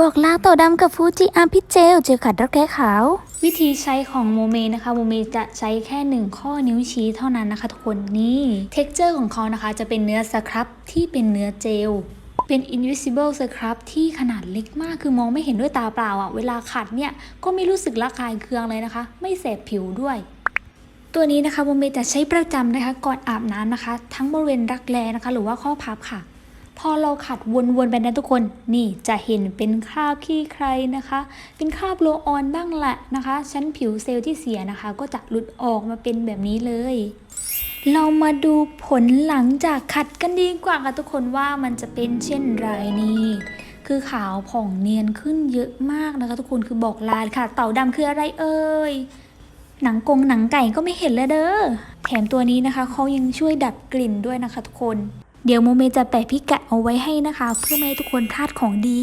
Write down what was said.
บอกลาต่อดำกับฟูจิอาร์พิเจลเจลขัดรักแร้ขาว วิธีใช้ของโมเมนะคะโมเมจะใช้แค่หนึ่งข้อนิ้วชี้เท่านั้นนะคะทุกคนนี่เท็กเจอร์ของเขานะคะจะเป็นเนื้อสครับที่เป็นเนื้อเจลเป็น invisible scrub ที่ขนาดเล็กมาก คือมองไม่เห็นด้วยตาเปล่าอะ่ะ เวลาขัดเนี่ย ก็ไม่รู้สึกระคายเคืองเลยนะคะ ไม่แสบผิวด้วย ตัวนี้นะคะโมเมจะใช้ประจำนะคะ ก่อนอาบน้ำนะคะ ทั้งบริเวณรักแร้นะคะ หรือว่าข้อพับค่ะ พอเราขัดวนๆไปนะทุกคนนี่จะเห็นเป็นคราบขี้ใครนะคะ เป็นคราบโลออนบ้างแหละนะคะ ชั้นผิวเซลล์ที่เสียนะคะ ก็จะหลุดออกมาเป็นแบบนี้เลยเรามาดูผลหลังจากขัดกันดีกว่าค่ะทุกคนว่ามันจะเป็นเช่นไรนี่คือขาวผ่องเนียนขึ้นเยอะมากนะคะ ทุกคนคือบอกลาค่ะ เต่าดำคืออะไรเอ่ยหนังกงหนังไก่ก็ไม่เห็นเลยเด้อแถมตัวนี้นะคะเขายังช่วยดับกลิ่นด้วยนะคะ ทุกคน เดี๋ยวโมเมจะแปะพิกัดเอาไว้ให้นะคะ เพื่อไม่ให้ทุกคนพลาดของดี